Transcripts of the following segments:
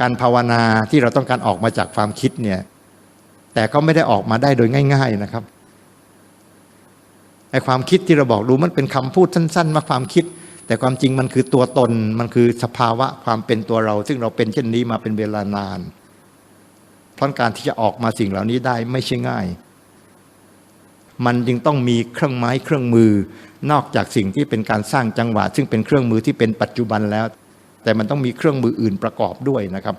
การภาวนาที่เราต้องการออกมาจากความคิดเนี่ย แต่ก็ไม่ได้ออกมาได้โดยง่าย ๆนะครับไอ้ความคิดที่เราบอกดูมันเป็นคำพูดสั้นๆมาความคิด แต่ความจริงมันคือตัวตนมันคือสภาวะความเป็นตัวเรา ซึ่งเราเป็นเช่นนี้มาเป็นเวลานานเพราะการที่จะออกมาสิ่งเหล่านี้ได้ไม่ใช่ง่าย มันจึงต้องมีเครื่องไม้เครื่องมือ นอกจากสิ่งที่เป็นการสร้างจังหวะ ซึ่งเป็นเครื่องมือที่เป็นปัจจุบันแล้ว แต่มันต้องมีเครื่องมืออื่นประกอบด้วยนะครับ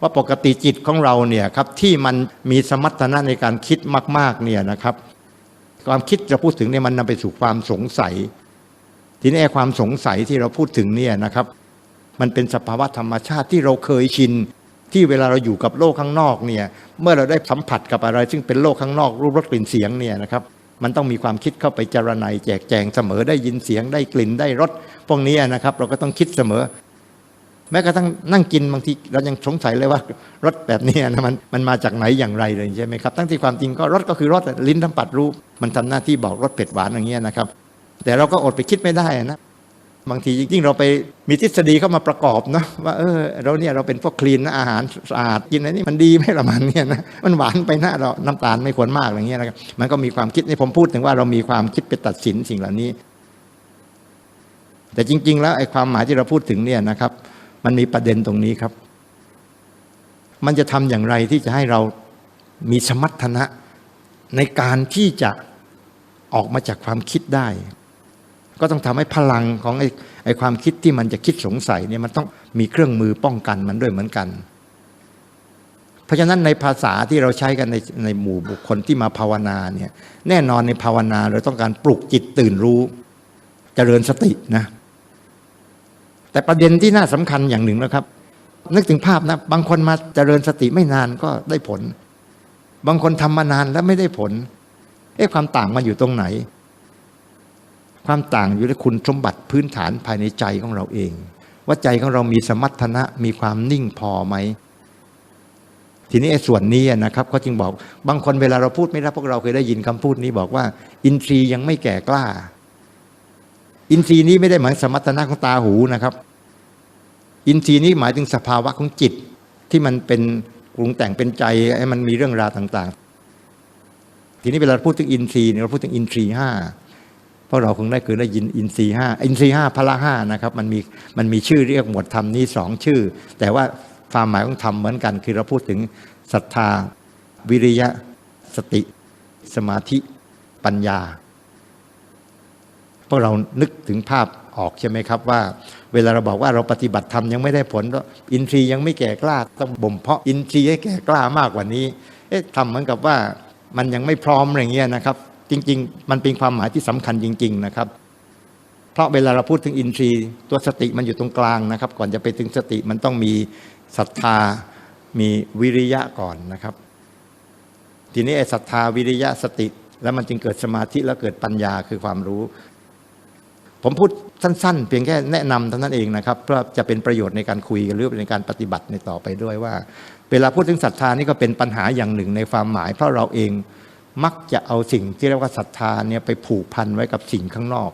ว่าปกติจิตของเราเนี่ยครับที่มันมีสมรรถนะในการคิดมากๆเนี่ยนะครับ ความคิดจะพูดถึงเนี่ยมันนำไปสู่ความสงสัย ทีนี้ความสงสัยที่เราพูดถึงเนี่ยนะครับ มันเป็นสภาวะธรรมชาติที่เราเคยชินที่เวลาเราอยู่กับโลกข้างนอกเนี่ยเมื่อเราได้สัมผัสกับอะไร ซึ่งเป็นโลกข้างนอกรูปรสกลิ่นเสียงเนี่ยนะครับ มันต้องมีความคิดเข้าไปจารณัยแจกแจงเสมอได้ยินเสียงได้กลิ่นได้รสพวกนี้นะครับ เราก็ต้องคิดเสมอ แม้กระทั่งนั่งกินบางทีเรายังสงสัยเลยว่ารสแบบนี้นะมันมันมาจากไหนอย่างไรเลยใช่ไหมครับทั้งที่ความจริงก็รสก็คือรสลิ้นทั้งปัดรู้มันทำหน้าที่บอกรสเผ็ดหวานอย่างเงี้ยนะครับ แต่เราก็อดไปคิดไม่ได้นะ บางทียิ่งเราไปมีทฤษฎีเข้ามาประกอบเนาะว่าเออเราเนี่ยเราเป็นพวกคลีนนะอาหารสะอาดกินอะไรนี่มันดีไหมละมันเนี่ยนะมันหวานไปนะเราน้ำตาลไม่ควรมากอย่างเงี้ยนะครับมันก็มีความคิดนี่ผมพูดถึงว่าเรามีความคิดไปตัดสินสิ่งเหล่านี้ แต่จริง ๆ แล้วไอ้ความหมายที่เราพูดถึงเนี่ยนะครับ มันมีประเด็นตรงนี้ครับ มันจะทำอย่างไรที่จะให้เรามีสมรรถนะในการที่จะออกมาจากความคิดได้ ก็ต้องทำให้พลังของไอ้ไอความคิดที่มันจะคิดสงสัยเนี่ยมันต้องมีเครื่องมือป้องกันมันด้วยเหมือนกัน เพราะฉะนั้นในภาษาที่เราใช้กันในในหมู่บุคคลที่มาภาวนาเนี่ยแน่นอนในภาวนาเราต้องการปลุกจิตตื่นรู้จเจริญสตินะแต่ประเด็นที่น่าสำคัญอย่างหนึ่งนะครับ นึกถึงภาพนะบางคนมาเจริญสติไม่นานก็ได้ผล บางคนทำมานานแล้วไม่ได้ผลเอ๊ะความต่างมันอยู่ตรงไหน ความต่างอยู่ในคุณสมบัติพื้นฐานภายในใจของเราเอง ว่าใจของเรามีสมรรถนะมีความนิ่งพอไหมทีนี้ไอ้ส่วนนี้นะครับเขาจึงบอกบางคนเวลาเราพูดไม่ได้พวกเราเคยได้ยินคำพูดนี้บอกว่า อินทรีย์ยังไม่แก่กล้า อินทรีย์นี้ไม่ได้หมายสมรรถนะของตาหูนะครับ อินทรีย์นี้หมายถึงสภาวะของจิตที่มันเป็นปรุงแต่งเป็นใจให้มันมีเรื่องราวต่าง ๆ ทีนี้เวลาพูดถึงอินทรีย์เราพูดถึงอินทรีย์ห้า ราะเราคงได้เคยได้ยินอินทรีห้าอินทรีห้าพละห้านะครับมันมีมันมีชื่อเรียกหมวดธรรมนี้สองชื่อ แต่ว่าความหมายของธรรมเหมือนกันคือเราพูดถึงศรัทธา วิริยะ สติ สมาธิปัญญาพวกเรานึกถึงภาพออกใช่ไหมครับว่า เวลาเราบอกว่าเราปฏิบัติธรรมยังไม่ได้ผล อินทรีย์ยังไม่แก่กล้าต้องบ่มเพาะอินทรีย์ให้แก่กล้ามากกว่านี้ เอ๊ะทำเหมือนกับว่ามันยังไม่พร้อมอะไรเงี้ยนะครับ จริง ๆ มันเป็นความหมายที่สำคัญจริง ๆ นะครับ เพราะเวลาเราพูดถึงอินทรีย์ตัวสติมันอยู่ตรงกลางนะครับ ก่อนจะไปถึงสติมันต้องมีศรัทธามีวิริยะก่อนนะครับ ทีนี้ไอ้ศรัทธาวิริยะสติ แล้วมันจึงเกิดสมาธิแล้วเกิดปัญญาคือความรู้ ผมพูดสั้น ๆ เพียงแค่แนะนำเท่านั้นเองนะครับ เพื่อจะเป็นประโยชน์ในการคุยกันหรือในการปฏิบัติในต่อไปด้วยว่า เวลาพูดถึงศรัทธานี่ก็เป็นปัญหาอย่างหนึ่งในความหมาย เพราะเราเอง มักจะเอาสิ่งที่เรียกว่าศรัทธาเนี่ยไปผูกพันไว้กับสิ่งข้างนอก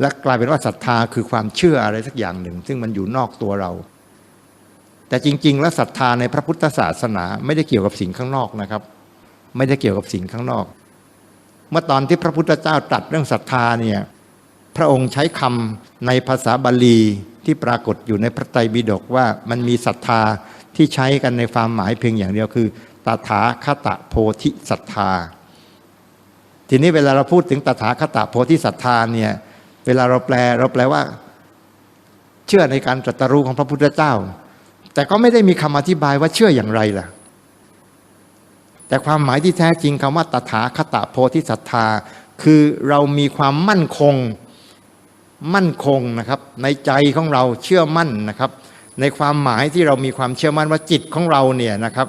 และกลายเป็นว่าศรัทธาคือความเชื่ออะไรสักอย่างหนึ่ง ซึ่งมันอยู่นอกตัวเรา แต่จริง ๆ แล้วศรัทธาในพระพุทธศาสนาไม่ได้เกี่ยวกับสิ่งข้างนอกนะครับ ไม่ได้เกี่ยวกับสิ่งข้างนอก เมื่อตอนที่พระพุทธเจ้าตรัสเรื่องศรัทธาเนี่ยพระองค์ใช้คำในภาษาบาลีที่ปรากฏอยู่ในพระไตรปิฎกว่ามันมีศรัทธาที่ใช้กันในความหมายเพียงอย่างเดียวคือ ตถาคตโพธิศรัทธา ทีนี้เวลาเราพูดถึงตถาคตโพธิศรัทธาเนี่ยเวลาเราแปลเราแปลว่า เชื่อในการตรัสรู้ของพระพุทธเจ้า แต่ก็ไม่ได้มีคำอธิบายว่าเชื่ออย่างไรล่ะ แต่ความหมายที่แท้จริงคำว่าตถาคตโพธิศรัทธา คือเรามีความมั่นคงมั่นคงนะครับ ในใจของเราเชื่อมั่นนะครับ ในความหมายที่เรามีความเชื่อมั่นว่าจิตของเราเนี่ยนะครับ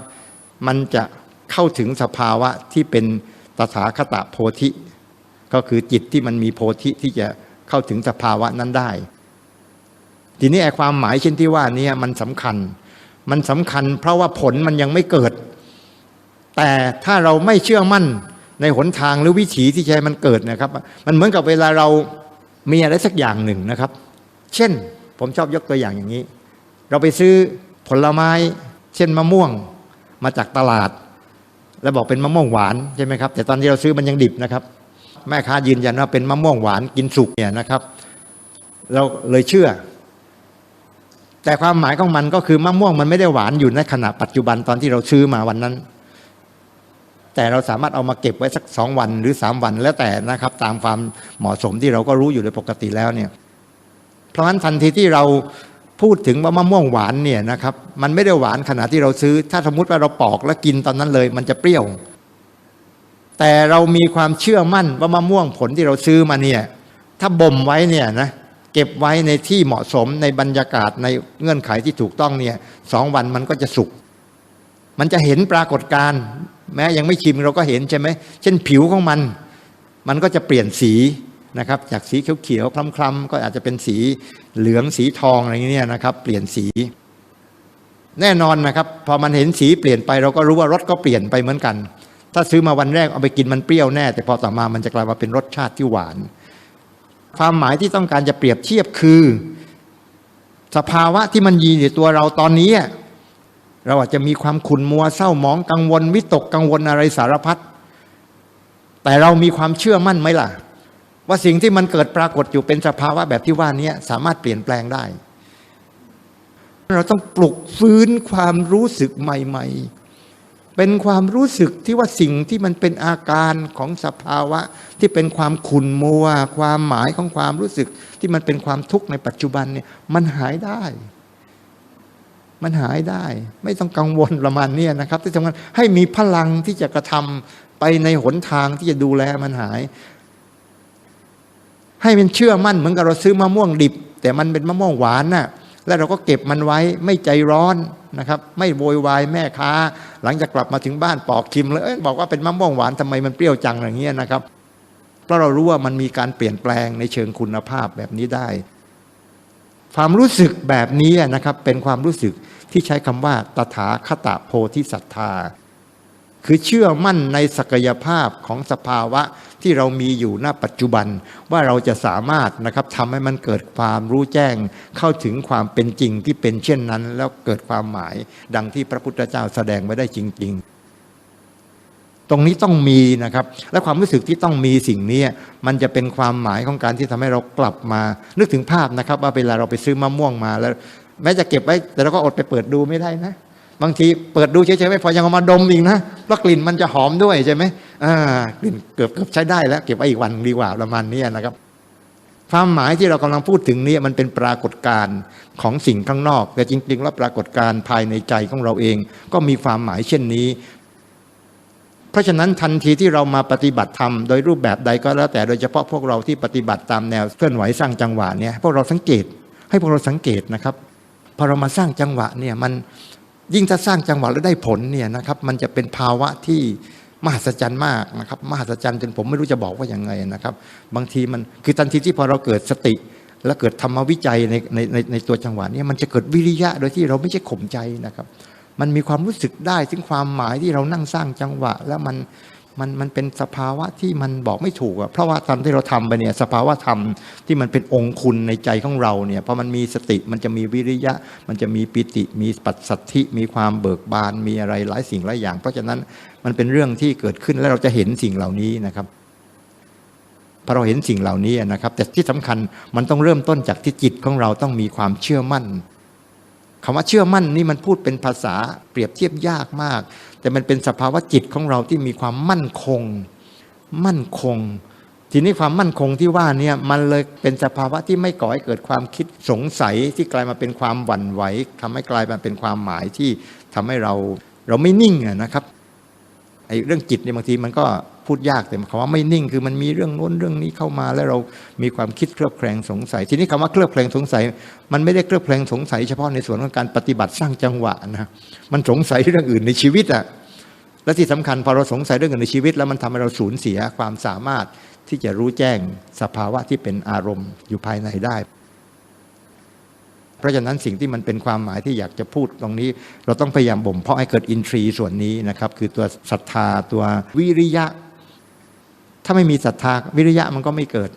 มันจะเข้าถึงสภาวะที่เป็นตถาคตโพธิ ก็คือจิตที่มันมีโพธิที่จะเข้าถึงสภาวะนั้นได้ ทีนี้ไอ้ความหมายเช่นที่ว่านี้มันสำคัญ มันสำคัญเพราะว่าผลมันยังไม่เกิด แต่ถ้าเราไม่เชื่อมั่นในหนทางหรือวิถีที่จะให้มันเกิดนะครับ มันเหมือนกับเวลาเรามีอะไรสักอย่างหนึ่งนะครับ เช่นผมชอบยกตัวอย่างอย่างนี้ เราไปซื้อผลไม้ เช่นมะม่วง มาจากตลาด แล้วบอกเป็นมะม่วงหวานใช่ไหมครับ แต่ตอนที่เราซื้อมันยังดิบนะครับ แม่ค้ายืนยันว่าเป็นมะม่วงหวานกินสุกเนี่ยนะครับ เราเลยเชื่อ แต่ความหมายของมันก็คือมะม่วงมันไม่ได้หวานอยู่ในขณะปัจจุบันตอนที่เราซื้อมาวันนั้น แต่เราสามารถเอามาเก็บไว้สักสองวันหรือสามวันแล้วแต่นะครับ ตามความเหมาะสมที่เราก็รู้อยู่โดยปกติแล้วเนี่ย เพราะฉะนั้นทันทีที่เรา พูดถึงว่ามะม่วงหวานเนี่ยนะครับมันไม่ได้หวานขณะที่เราซื้อ ถ้าสมมติว่าเราปอกแล้วกินตอนนั้นเลย มันจะเปรี้ยว แต่เรามีความเชื่อมั่นว่ามะม่วงผลที่เราซื้อมาเนี่ยถ้าบ่มไว้เนี่ยนะเก็บไว้ในที่เหมาะสมในบรรยากาศในเงื่อนไขที่ถูกต้องเนี่ยสองวันมันก็จะสุกมันจะเห็นปรากฏการณ์แม้ยังไม่ชิมเราก็เห็นใช่ไหมเช่นผิวของมัน มันก็จะเปลี่ยนสี นะครับจากสีเขียวๆคล้ำๆก็อาจจะเป็นสีเหลืองสีทองอะไรเงี้ยนะครับ เปลี่ยนสีแน่นอนนะครับ พอมันเห็นสีเปลี่ยนไปเราก็รู้ว่ารสก็เปลี่ยนไปเหมือนกัน ถ้าซื้อมาวันแรกเอาไปกินมันเปรี้ยวแน่ แต่พอต่อมามันจะกลายมาเป็นรสชาติที่หวาน ความหมายที่ต้องการจะเปรียบเทียบคือ สภาวะที่มันยีอยู่ตัวเราตอนนี้ เราอาจจะมีความขุ่นมัวเศร้าหมองกังวลวิตกกังวลอะไรสารพัดแต่เรามีความเชื่อมั่นไหมล่ะ ว่าสิ่งที่มันเกิดปรากฏอยู่เป็นสภาวะแบบที่ว่านี้สามารถเปลี่ยนแปลงได้ เราต้องปลุกฟื้นความรู้สึกใหม่ ๆ เป็นความรู้สึกที่ว่าสิ่งที่มันเป็นอาการของสภาวะ ที่เป็นความขุ่นมัว ความหมายของความรู้สึก ที่มันเป็นความทุกข์ในปัจจุบันเนี่ยมันหายได้มันหายได้ ไม่ต้องกังวลประมาณนี้นะครับที่สำคัญให้มีพลังที่จะกระทำไปในหนทางที่จะดูแลมันหาย ให้มันเชื่อมั่นเหมือนกับเราซื้อมะม่วงดิบ แต่มันเป็นมะม่วงหวานน่ะแล้วเราก็เก็บมันไว้ไม่ใจร้อนนะครับ ไม่โวยวายแม่ค้า หลังจากกลับมาถึงบ้านปอกชิมเลยบอกว่าเป็นมะม่วงหวานทำไมมันเปรี้ยวจังอย่างเงี้ยนะครับ เพราะเรารู้ว่ามันมีการเปลี่ยนแปลงในเชิงคุณภาพแบบนี้ได้ ความรู้สึกแบบนี้นะครับ เป็นความรู้สึกที่ใช้คำว่าตถาคตโพธิศรัทธา คือเชื่อมั่นในศักยภาพของสภาวะที่เรามีอยู่ณปัจจุบันว่าเราจะสามารถนะครับทำให้มันเกิดความรู้แจ้งเข้าถึงความเป็นจริงที่เป็นเช่นนั้น แล้วเกิดความหมายดังที่พระพุทธเจ้าแสดงไว้ได้จริง ๆ ตรงนี้ต้องมีนะครับ และความรู้สึกที่ต้องมีสิ่งนี้มันจะเป็นความหมายของการที่ทำให้เรากลับมา นึกถึงภาพนะครับ ว่าเวลาเราไปซื้อมะม่วงมาแล้ว แม้จะเก็บไว้แต่เราก็อดไปเปิดดูไม่ได้นะ บางทีเปิดดูเฉยๆไม่พอยังเอามาดมอีกนะเพราะกลิ่นมันจะหอมด้วยใช่ไหมอ่ากลิ่นเกือบเกือบใช้ได้แล้ว เก็บไว้อีกวันดีกว่าประมาณนี้นะครับ ความหมายที่เรากำลังพูดถึงนี้มันเป็นปรากฏการณ์ของสิ่งข้างนอก แต่จริงๆแล้วปรากฏการณ์ภายในใจของเราเอง ก็มีความหมายเช่นนี้ เพราะฉะนั้นทันทีที่เรามาปฏิบัติธรรมโดยรูปแบบใดก็แล้วแต่โดยเฉพาะพวกเราที่ปฏิบัติตามแนวเคลื่อนไหวสร้างจังหวะเนี่ยพวกเราสังเกต ให้พวกเราสังเกตนะครับพอเรามาสร้างจังหวะเนี่ยมัน ยิ่งถ้าสร้างจังหวะแล้วได้ผลเนี่ยนะครับ มันจะเป็นภาวะที่มหัศจรรย์มากนะครับมหัศจรรย์จนผมไม่รู้จะบอกว่าอย่างไงนะครับ บางทีมันคือทันทีที่พอเราเกิดสติ และเกิดธรรมวิจัยในในในในตัวจังหวะนี้มันจะเกิดวิริยะโดยที่เราไม่ใช่ข่มใจนะครับ มันมีความรู้สึกได้ถึงความหมายที่เรานั่งสร้างจังหวะ แล้วมัน มันมันเป็นสภาวะที่มันบอกไม่ถูกอะเพราะว่าตอนที่เราทำไปเนี่ยสภาวะธรรมที่มันเป็นองค์คุณในใจของเราเนี่ยพอมันมีสติมันจะมีวิริยะ มันจะมีปิติ มีปัสสัทธิ มีความเบิกบานมีอะไรหลายสิ่งหลายอย่าง เพราะฉะนั้นมันเป็นเรื่องที่เกิดขึ้นแล้วเราจะเห็นสิ่งเหล่านี้นะครับพอเราเห็นสิ่งเหล่านี้นะครับ แต่ที่สำคัญมันต้องเริ่มต้นจากที่จิตของเราต้องมีความเชื่อมั่นคำว่าเชื่อมั่นนี่มันพูดเป็นภาษาเปรียบเทียบยากมาก แต่มันเป็นสภาวะจิตของเราที่มีความมั่นคง มั่นคง ทีนี้ความมั่นคงที่ว่าเนี่ยมันเลยเป็นสภาวะที่ไม่ก่อให้เกิดความคิดสงสัยที่กลายมาเป็นความหวั่นไหวทำให้กลายมาเป็นความหมายที่ทำให้เราเราไม่นิ่งนะครับไอ้เรื่องจิตเนี่ยบางทีมันก็ พูดยากแต่คำว่าไม่นิ่งคือมันมีเรื่องโน้นเรื่องนี้เข้ามา แล้วเรามีความคิดเคลือบแคลงสงสัย ทีนี้คำว่าเคลือบแคลงสงสัย มันไม่ได้เคลือบแคลงสงสัย เฉพาะในส่วนของการปฏิบัติสร้างจังหวะนะมันสงสัยเรื่องอื่นในชีวิตอะและที่สำคัญพอเราสงสัยเรื่องอื่นในชีวิต แล้วมันทำให้เราสูญเสียความสามารถที่จะรู้แจ้งสภาวะที่เป็นอารมณ์อยู่ภายในได้เพราะฉะนั้นสิ่งที่มันเป็นความหมายที่อยากจะพูดตรงนี้ เราต้องพยายามบ่มเพาะให้เกิดอินทรีย์ส่วนนี้นะครับ คือตัวศรัทธาตัววิริยะ ถ้าไม่มีศรัทธาวิริยะมันก็ไม่เกิด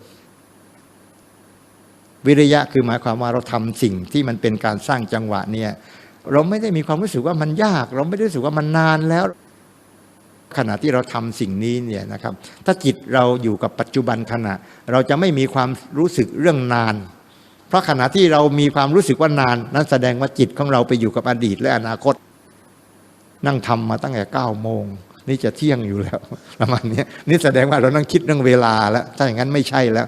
วิริยะคือหมายความว่าเราทำสิ่งที่มันเป็นการสร้างจังหวะเนี่ย เราไม่ได้มีความรู้สึกว่ามันยาก เราไม่ได้รู้สึกว่ามันนานแล้ว ขณะที่เราทำสิ่งนี้เนี่ยนะครับ ถ้าจิตเราอยู่กับปัจจุบันขณะ เราจะไม่มีความรู้สึกเรื่องนาน เพราะขณะที่เรามีความรู้สึกว่านาน นั้นแสดงว่าจิตของเราไปอยู่กับอดีตและอนาคต นั่งทำมาตั้งแต่เก้าโมง นี่จะเที่ยงอยู่แล้วประมาณนี้นี่แสดงว่าเรานั่งคิดเรื่องเวลาแล้วถ้าอย่างนั้นไม่ใช่แล้ว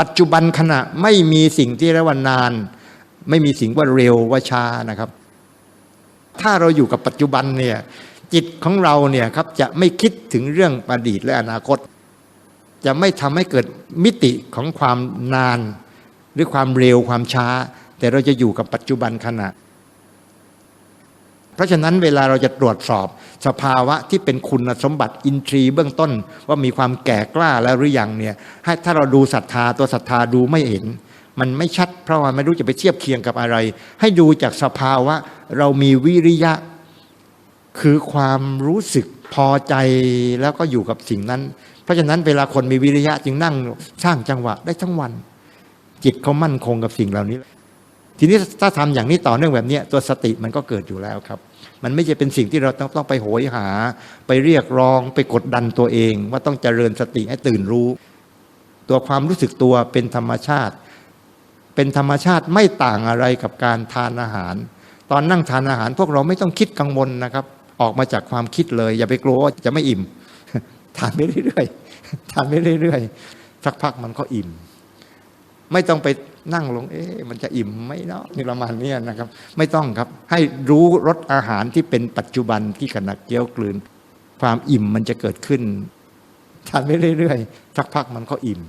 ปัจจุบันขณะไม่มีสิ่งที่เรียกว่านาน ไม่มีสิ่งว่าเร็วว่าช้านะครับ ถ้าเราอยู่กับปัจจุบันเนี่ยจิตของเราเนี่ยครับจะไม่คิดถึงเรื่องอดีตและอนาคต จะไม่ทำให้เกิดมิติของความนาน หรือความเร็วความช้า แต่เราจะอยู่กับปัจจุบันขณะ เพราะฉะนั้นเวลาเราจะตรวจสอบสภาวะที่เป็นคุณสมบัติอินทรีย์เบื้องต้น ว่ามีความแก่กล้าแล้วหรือยังเนี่ยให้ถ้าเราดูศรัทธาตัวศรัทธาดูไม่เห็น มันไม่ชัดเพราะว่าไม่รู้จะไปเทียบเคียงกับอะไร ให้ดูจากสภาวะเรามีวิริยะ คือความรู้สึกพอใจแล้วก็อยู่กับสิ่งนั้น เพราะฉะนั้นเวลาคนมีวิริยะจึงนั่งสร้างจังหวะได้ทั้งวัน จิตเขามั่นคงกับสิ่งเหล่านี้ ทีนี้ถ้าทำอย่างนี้ต่อเนื่องแบบนี้ตัวสติมันก็เกิดอยู่แล้วครับ มันไม่ใช่เป็นสิ่งที่เราต้องต้องไปโหยหา ไปเรียกร้องไปกดดันตัวเอง ว่าต้องเจริญสติให้ตื่นรู้ ตัวความรู้สึกตัวเป็นธรรมชาติ เป็นธรรมชาติไม่ต่างอะไรกับการทานอาหาร ตอนนั่งทานอาหาร พวกเราไม่ต้องคิดกังวลนะครับ ออกมาจากความคิดเลย อย่าไปกลัวว่าจะไม่อิ่มทานไปเรื่อยๆทานไปเรื่อยๆสักพักมันก็อิ่ม ไม่ต้องไป นั่งลงเอ๊ะมันจะอิ่มไหมเนาะนี่ประมาณนี้นะครับ ไม่ต้องครับให้รู้รสอาหารที่เป็นปัจจุบันที่ขณะเคี้ยวกลืน ความอิ่มมันจะเกิดขึ้นทานไปเรื่อยๆสักพักมันก็อิ่ม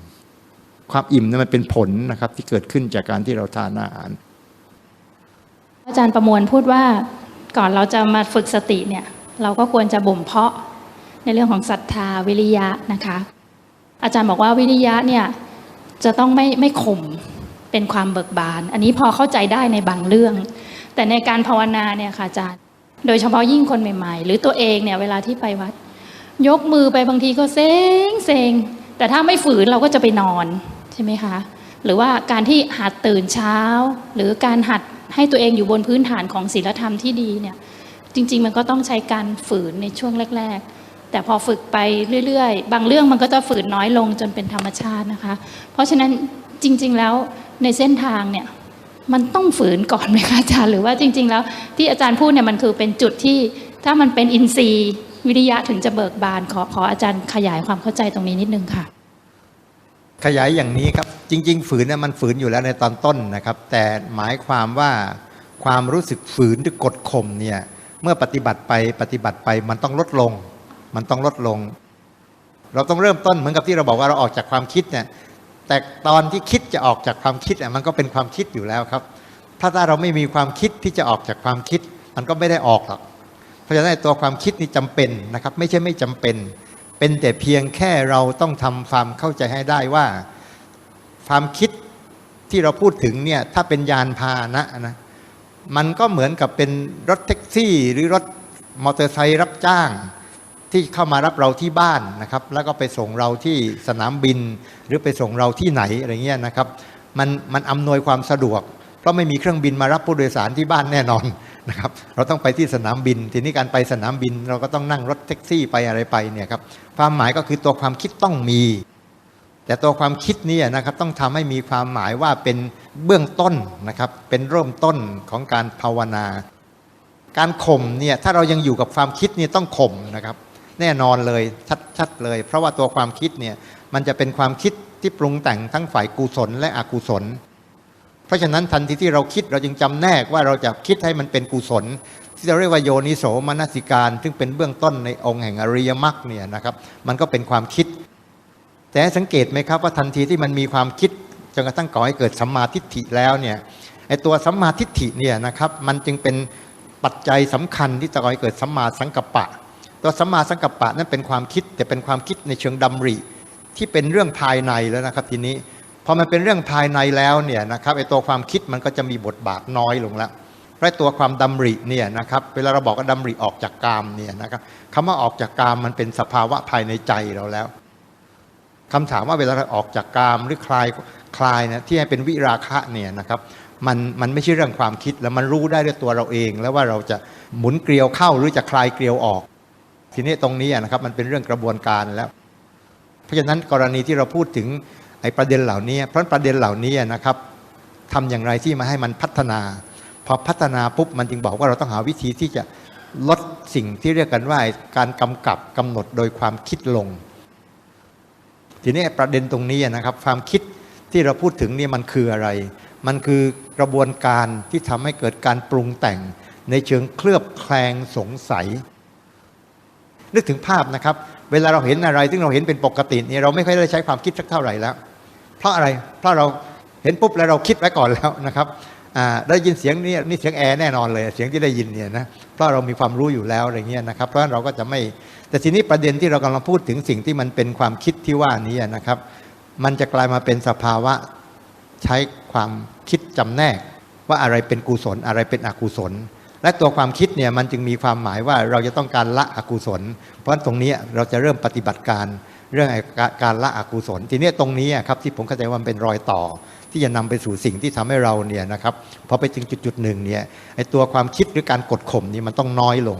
ความอิ่มนั้นมันเป็นผลนะครับ ที่เกิดขึ้นจากการที่เราทานอาหาร อาจารย์ประมวลพูดว่าก่อนเราจะมาฝึกสติเนี่ย เราก็ควรจะบ่มเพาะในเรื่องของศรัทธาวิริยะนะคะ อาจารย์บอกว่าวิริยะเนี่ยจะต้องไม่ไม่ข่ม เป็นความเบิกบาน อันนี้พอเข้าใจได้ในบางเรื่อง แต่ในการภาวนาเนี่ยค่ะอาจารย์ โดยเฉพาะยิ่งคนใหม่ ๆ หรือตัวเองเนี่ยเวลาที่ไปวัด ยกมือไปบางทีก็เซ็งเซ็งแต่ถ้าไม่ฝืนเราก็จะไปนอนใช่ไหมคะ หรือว่าการที่หัดตื่นเช้า หรือการหัดให้ตัวเองอยู่บนพื้นฐานของศีลธรรมที่ดีเนี่ยจริง ๆ มันก็ต้องใช้การฝืนในช่วงแรก ๆ แต่พอฝึกไปเรื่อย ๆ บางเรื่องมันก็จะฝืนน้อยลงจนเป็นธรรมชาตินะคะ เพราะฉะนั้นจริง ๆ แล้ว ในเส้นทางเนี่ยมันต้องฝืนก่อนไหมคะอาจารย์หรือว่าจริง ๆ แล้ว ที่อาจารย์พูดเนี่ยมันคือเป็นจุดที่ถ้ามันเป็นอินทรีย์วิริยะถึงจะเบิกบานขอขออาจารย์ขยายความเข้าใจตรงนี้นิดนึงค่ะ ขยายอย่างนี้ครับจริง ๆ ฝืนเนี่ยมันฝืนอยู่แล้วในตอนต้นนะครับ แต่หมายความว่าความรู้สึกฝืนหรือกดข่มเนี่ยเมื่อปฏิบัติไปปฏิบัติไปมันต้องลดลง มันต้องลดลง เราต้องเริ่มต้นเหมือนกับที่เราบอกว่าเราออกจากความคิดเนี่ย แต่ตอนที่คิดจะออกจากความคิดอะมันก็เป็นความคิดอยู่แล้วครับ ถ้าถ้าเราไม่มีความคิดที่จะออกจากความคิด มันก็ไม่ได้ออกหรอก เพราะฉะนั้นตัวความคิดนี่จำเป็นนะครับ ไม่ใช่ไม่จำเป็น เป็นแต่เพียงแค่เราต้องทำความเข้าใจให้ได้ว่า ความคิดที่เราพูดถึงเนี่ยถ้าเป็นยานพาหนะนะมันก็เหมือนกับเป็นรถแท็กซี่ หรือรถมอเตอร์ไซค์รับจ้าง ที่เข้ามารับเราที่บ้านนะครับ แล้วก็ไปส่งเราที่สนามบิน หรือไปส่งเราที่ไหนอะไรเงี้ยนะครับ มันมันอำนวยความสะดวก เพราะไม่มีเครื่องบินมารับผู้โดยสารที่บ้านแน่นอนนะครับ เราต้องไปที่สนามบิน ทีนี้การไปสนามบินเราก็ต้องนั่งรถแท็กซี่ไปอะไรไปเนี่ยครับ ความหมายก็คือตัวความคิดต้องมี แต่ตัวความคิดนี้นะครับต้องทำให้มีความหมายว่าเป็นเบื้องต้นนะครับ เป็นเริ่มต้นของการภาวนา การข่มเนี่ยถ้าเรายังอยู่กับความคิดนี่ต้องข่มนะครับ แน่นอนเลยชัดๆเลย เพราะว่าตัวความคิดเนี่ยมันจะเป็นความคิดที่ปรุงแต่งทั้งฝ่ายกุศลและอกุศล เพราะฉะนั้นทันทีที่เราคิดเราจึงจำแนกว่าเราจะคิดให้มันเป็นกุศล ที่เราเรียกว่าโยนิโสมนสิการ ซึ่งเป็นเบื้องต้นในองค์แห่งอริยมรรคเนี่ยนะครับมันก็เป็นความคิด แต่สังเกตไหมครับว่าทันทีที่มันมีความคิดจนกระทั่งก่อให้เกิดสัมมาทิฏฐิแล้วเนี่ยไอตัวสัมมาทิฏฐิเนี่ยนะครับมันจึงเป็นปัจจัยสำคัญที่จะก่อให้เกิดสัมมาสังกัปปะ ตัวสัมมาสังกัปปะนั้นเป็นความคิด แต่เป็นความคิดในเชิงดำริ ที่เป็นเรื่องภายในแล้วนะครับทีนี้พอมันเป็นเรื่องภายในแล้วเนี่ยนะครับไอตัวความคิดมันก็จะมีบทบาทน้อยลงแล้วเพราะตัวความดำริเนี่ยนะครับเวลาเราบอกว่าดำริออกจากกามเนี่ยนะครับคำว่าออกจากกามมันเป็นสภาวะภายในใจเราแล้วคำถามว่าเวลาเราออกจากกามหรือคลายคลายนะที่ให้เป็นวิราคะเนี่ยนะครับมันมันไม่ใช่เรื่องความคิดแล้วมันรู้ได้ด้วยตัวเราเอง แล้วว่าเราจะหมุนเกลียวเข้าหรือจะคลายเกลียวออก ทีนี้ตรงนี้นะครับมันเป็นเรื่องกระบวนการแล้ว เพราะฉะนั้นกรณีที่เราพูดถึงไอ้ประเด็นเหล่านี้ เพราะประเด็นเหล่านี้นะครับทำอย่างไรที่มาให้มันพัฒนา พอพัฒนาปุ๊บมันจึงบอกว่าเราต้องหาวิธีที่จะลดสิ่งที่เรียกกันว่าการกำกับกำหนดโดยความคิดลง ทีนี้ประเด็นตรงนี้นะครับ ความคิดที่เราพูดถึงนี่มันคืออะไร มันคือกระบวนการที่ทำให้เกิดการปรุงแต่งในเชิงเคลือบแคลงสงสัย นึกถึงภาพนะครับ เวลาเราเห็นอะไรที่เราเห็นเป็นปกติเนี่ยเราไม่ค่อยได้ใช้ความคิดสักเท่าไหร่แล้ว เพราะอะไรเพราะเราเห็นปุ๊บแล้วเราคิดไว้ก่อนแล้วนะครับได้ยินเสียงนี่นี่เสียงแอร์แน่นอนเลย เสียงที่ได้ยินเนี่ยนะเพราะเรามีความรู้อยู่แล้วอะไรเงี้ยนะครับ เพราะเราก็จะไม่แต่ทีนี้ประเด็นที่เรากำลังพูดถึงสิ่งที่มันเป็นความคิดที่ว่านี้นะครับ มันจะกลายมาเป็นสภาวะใช้ความคิดจำแนก ว่าอะไรเป็นกุศลอะไรเป็นอกุศล และตัวความคิดเนี่ยมันจึงมีความหมายว่าเราจะต้องการละอกุศล เพราะตรงนี้เราจะเริ่มปฏิบัติการเรื่องการละอกุศล ทีนี้ตรงนี้ครับที่ผมเข้าใจว่ามันเป็นรอยต่อ ที่จะนำไปสู่สิ่งที่ทำให้เราเนี่ยนะครับพอไปถึงจุดจุดหนึ่งเนี่ยไอ้ตัวความคิดหรือการกดข่มนี่มันต้องน้อยลง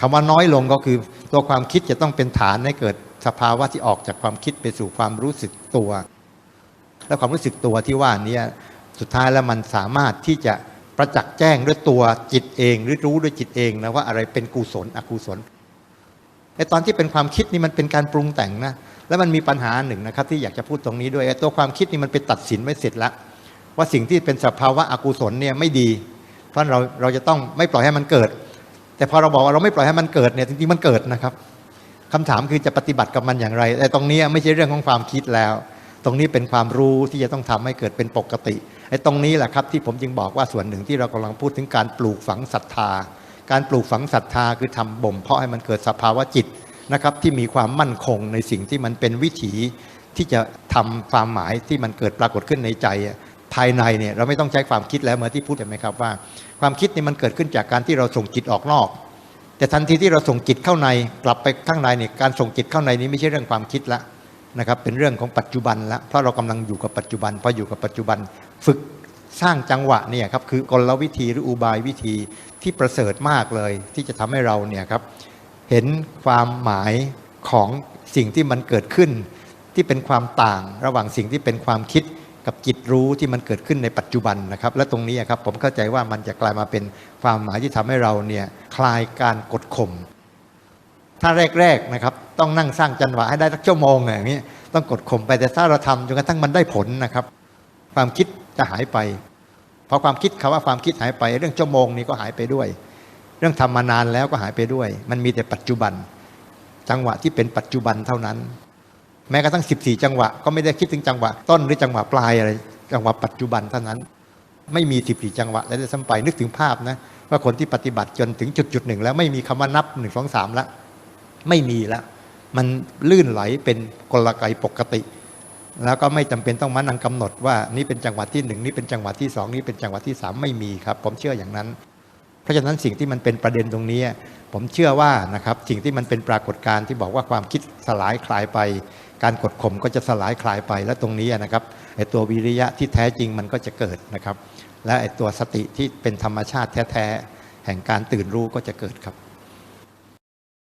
คำว่าน้อยลงก็คือตัวความคิดจะต้องเป็นฐานให้เกิดสภาวะที่ออกจากความคิดไปสู่ความรู้สึกตัว และความรู้สึกตัวที่ว่านี้สุดท้ายแล้วมันสามารถที่จะ ประจักษ์แจ้งด้วยตัวจิตเองหรือรู้ด้วยจิตเองนะว่าอะไรเป็นกุศลอกุศลไอ้ตอนที่เป็นความคิดนี่มันเป็นการปรุงแต่งนะแล้วมันมีปัญหาหนึ่งนะครับที่อยากจะพูดตรงนี้ด้วยไอ้ตัวความคิดนี่มันไปตัดสินไว้เสร็จล้วว่าสิ่งที่เป็นสภาวะอกุศลเนี่ยไม่ดี เพราะเราเราจะต้องไม่ปล่อยให้มันเกิด แต่พอเราบอกว่าเราไม่ปล่อยให้มันเกิดเนี่ยจริงๆมันเกิดนะครับคำถามคือจะปฏิบัติกับมันอย่างไร แต่ตรงนี้ไม่ใช่เรื่องของความคิดแล้ว ตรงนี้เป็นความรู้ที่จะต้องทำให้เกิดเป็นปกติ ไอ้ตรงนี้แหละครับที่ผมจึงบอกว่าส่วนหนึ่งที่เรากำลังพูดถึงการปลูกฝังศรัทธา การปลูกฝังศรัทธาคือทำบ่ม เพาะให้มันเกิดสภาวะจิตนะครับที่มีความมั่นคงในสิ่งที่มันเป็นวิถีที่จะทำความหมายที่มันเกิดปรากฏขึ้นในใจภายในเนี่ยเราไม่ต้องใช้ความคิดแล้วเมื่อที่พูดเห็นไหมครับว่า ความคิดนี่มันเกิดขึ้นจากการที่เราส่งจิตออกนอก แต่ทันทีที่เราส่งจิตเข้าในกลับไปข้างในเนี่ยการส่งจิตเข้าในนี้ไม่ใช่เรื่องความคิดละนะครับเป็นเรื่องของปัจจุบันละเพราะเรากำลังอยู่กับปัจจุบันพออยู่กับปัจจุบัน ฝึกสร้างจังหวะเนี่ยครับคือกลวิธีหรืออุบายวิธีที่ประเสริฐมากเลย ที่จะทำให้เราเนี่ยครับเห็นความหมายของสิ่งที่มันเกิดขึ้น ที่เป็นความต่างระหว่างสิ่งที่เป็นความคิดกับจิตรู้ที่มันเกิดขึ้นในปัจจุบันนะครับ และตรงนี้ครับผมเข้าใจว่ามันจะกลายมาเป็นความหมายที่ทำให้เราเนี่ยคลายการกดข่มถ้าแรกๆนะครับต้องนั่งสร้างจังหวะให้ได้สักชั่วโมงอย่างนี้ต้องกดข่มไปแต่ถ้าเราทำจนกระทั่งมันได้ผลนะครับ ความคิด จะหายไปพอความคิดคาว่าความคิดหายไป เรื่องชั่วโมงนี้ก็หายไปด้วย เรื่องทำมานานแล้วก็หายไปด้วย มันมีแต่ปัจจุบัน จังหวะที่เป็นปัจจุบันเท่านั้น แม้กระทั่ง 14 จังหวะ ก็ไม่ได้คิดถึงจังหวะ ต้นหรือจังหวะปลายอะไรจังหวะปัจจุบันเท่านั้น ไม่มี 14 จังหวะแล้วจะซ้ำไปนึกถึงภาพนะว่าคนที่ปฏิบัติจนถึงจุดจุดหนึ่งแล้วไม่มีคำว่านับ1 2 3แล้วไม่มีแล้วมันลื่นไหลเป็นกลไกปกติ แล้วก็ไม่จำเป็นต้องมานั่งกำหนดว่านี่เป็นจังหวะที่หนึ่งนี่เป็นจังหวะที่สองนี่เป็นจังหวะที่สามไม่มีครับ ผมเชื่ออย่างนั้น เพราะฉะนั้นสิ่งที่มันเป็นประเด็นตรงนี้ ผมเชื่อว่านะครับสิ่งที่มันเป็นปรากฏการณ์ที่บอกว่าความคิดสลายคลายไป การกดข่มก็จะสลายคลายไปและตรงนี้นะครับไอ้ตัววิริยะที่แท้จริงมันก็จะเกิดนะครับ และไอ้ตัวสติที่เป็นธรรมชาติแท้ๆแห่งการตื่นรู้ก็จะเกิดครับ